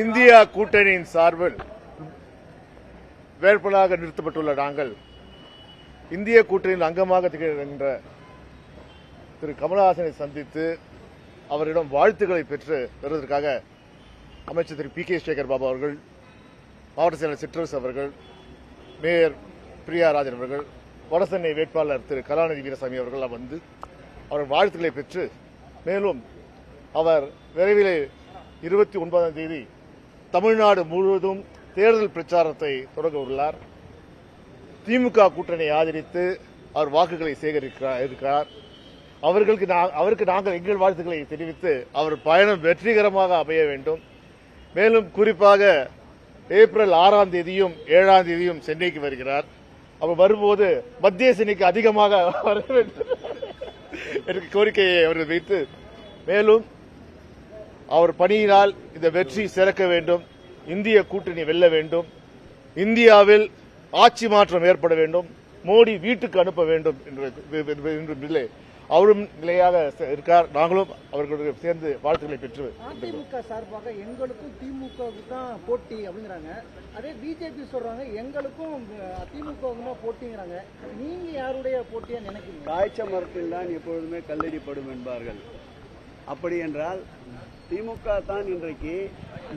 India கூட்டணியின் சார்பில் வேட்பாளராக நிறுத்தப்பட்டுள்ள நாங்கள் இந்திய கூட்டணியின் அங்கமாக திகழ்கின்ற திரு கமலஹாசனை சந்தித்து அவரிடம் வாழ்த்துக்களை பெற்று பெறுவதற்காக அமைச்சர் திரு பி கே சேகர் பாபு அவர்கள் மாவட்ட செயலர் சிற்றரசு அவர்கள் மேயர் பிரியா ராஜன் அவர்கள் வடசென்னை வேட்பாளர் திரு கலாநிதி வீரசாமி அவர்கள் வந்து அவர் வாழ்த்துக்களை பெற்று மேலும் அவர் விரைவிலே இருபத்தி ஒன்பதாம் தேதி தமிழ்நாடு முழுவதும் தேர்தல் பிரச்சாரத்தை தொடங்க உள்ளார். திமுக கூட்டணியை ஆதரித்து அவர் வாக்குகளை சேகரிக்கிறார் இருக்கிறார் அவர்களுக்கு அவருக்கு நாங்கள் எங்கள் வாழ்த்துக்களை தெரிவித்து அவர் பயணம் வெற்றிகரமாக அமைய வேண்டும். மேலும் குறிப்பாக ஏப்ரல் ஆறாம் தேதியும் ஏழாம் தேதியும் சென்னைக்கு வருகிறார். அவர் வரும்போது மத்திய சென்னைக்கு அதிகமாக வர வேண்டும். என்ற கோரிக்கையை அவர்கள் வைத்து மேலும் அவர் பணியினால் இந்த வெற்றி சிறக்க வேண்டும். இந்திய கூட்டணி வெல்ல வேண்டும். இந்தியாவில் ஆட்சி மாற்றம் ஏற்பட வேண்டும். மோடி வீட்டுக்கு அனுப்ப வேண்டும் என்ற நிலை அவரும் நிலையாக இருக்கார். நாங்களும் அவர்களுடைய சேர்ந்து வாழ்த்துக்களை பெற்று அதிமுக சார்பாக எங்களுக்கும் திமுகவுக்கு தான் போட்டி அப்படிங்கிறாங்க. அதே பிஜேபி சொல்றாங்க எங்களுக்கும் திமுகவுக்கு தான் போட்டிங்கிறாங்க. நீங்க யாருடைய போட்டியா நினைக்கிறீங்க? காய்ச்ச மரத்தில் தான் எப்பொழுதுமே கல்லடிப்படும் என்பார்கள். அப்படி என்றால் திமுக தான் இன்றைக்கு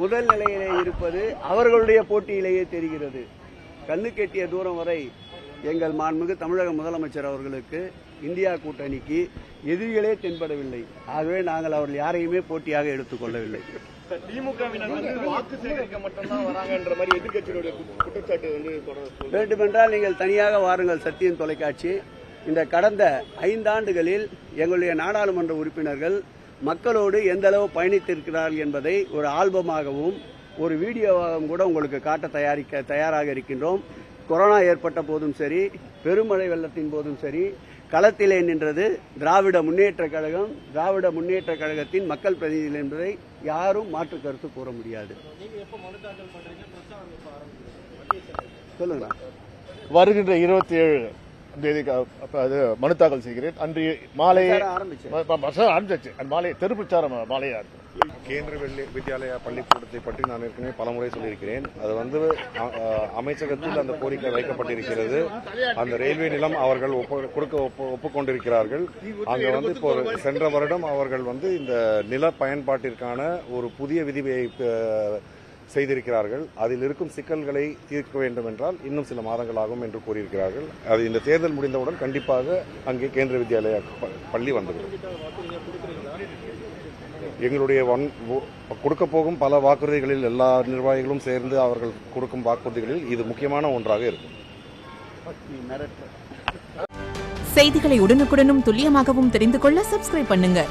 முதல் நிலையிலே இருப்பது அவர்களுடைய போட்டியிலேயே தெரிகிறது. கண்ணு கெட்டிய தூரம் வரை எங்கள் மாண்புமிகு தமிழக முதலமைச்சர் அவர்களுக்கு இந்தியா கூட்டணிக்கு எதிரிகளே தென்படவில்லை. ஆகவே நாங்கள் அவர்கள் யாரையுமே போட்டியாக எடுத்துக்கொள்ளவில்லை வேண்டுமென்றால் நீங்கள் தனியாக வாருங்கள் சத்தியம் தொலைக்காட்சி. இந்த கடந்த ஐந்தாண்டுகளில் எங்களுடைய நாடாளுமன்ற உறுப்பினர்கள் மக்களோடு எந்த அளவு பயணித்திருக்கிறார்கள் என்பதை ஒரு ஆல்பமாகவும் ஒரு வீடியோவாகவும் கூட உங்களுக்கு காட்ட தயாரிக்க தயாராக இருக்கின்றோம். கொரோனா ஏற்பட்ட போதும் சரி பெருமழை வெள்ளத்தின் போதும் சரி களத்திலே நின்றது திராவிட முன்னேற்ற கழகம் திராவிட முன்னேற்ற கழகத்தின் மக்கள் பிரதிநிதிகள் என்பதை யாரும் மாற்று கருத்து கூற முடியாது. சொல்லுங்க வருகின்ற இருபத்தி ஏழு. தேதி அது மனு தாக்கல் செய்கிறேன். அன்று மாலை ஆரம்பிச்சு. மாலை தெரு பிரச்சாரம் மாலையா இருக்கு கேந்திர வித்யாலயா பள்ளிக்கூடத்தை பற்றி நான் ஏற்கனவே பலமுறை சொல்லியிருக்கிறேன். அது வந்து அமைச்சகத்தில் அந்த கோரிக்கை வைக்கப்பட்டிருக்கிறது. அந்த ரயில்வே நிலம் அவர்கள் ஒப்பு- கொடுக்க ஒப்பு- ஒப்புக்கொண்டிருக்கிறார்கள். அங்க வந்து இப்போ சென்ற வருடம் அவர்கள் வந்து இந்த நில பயன்பாட்டிற்கான ஒரு புதிய விதியை அ, செய்திருக்கிறார்கள். அதில் இருக்கும் சிக்கல்களை தீர்க்க வேண்டும் என்றால் இன்னும் சில மாதங்கள் ஆகும் என்று கூறியிருக்கிறார்கள். அது இந்த தேர்தல் முடிந்தவுடன் கண்டிப்பாக அங்கே கேந்திர வித்யாலயா ப- பள்ளி வந்துவிடும். எங்களுடைய ஒன் கொடுக்க போகும் பல வாக்குறுதிகளில் எல்லா நிர்வாகிகளும் சேர்ந்து அவர்கள் கொடுக்கும் வாக்குறுதிகளில் இது முக்கியமான ஒன்றாக இருக்கும். செய்திகளை உடனுக்குடனும் துல்லியமாகவும் தெரிந்து கொள்ள சப்ஸ்கிரைப் பண்ணுங்க.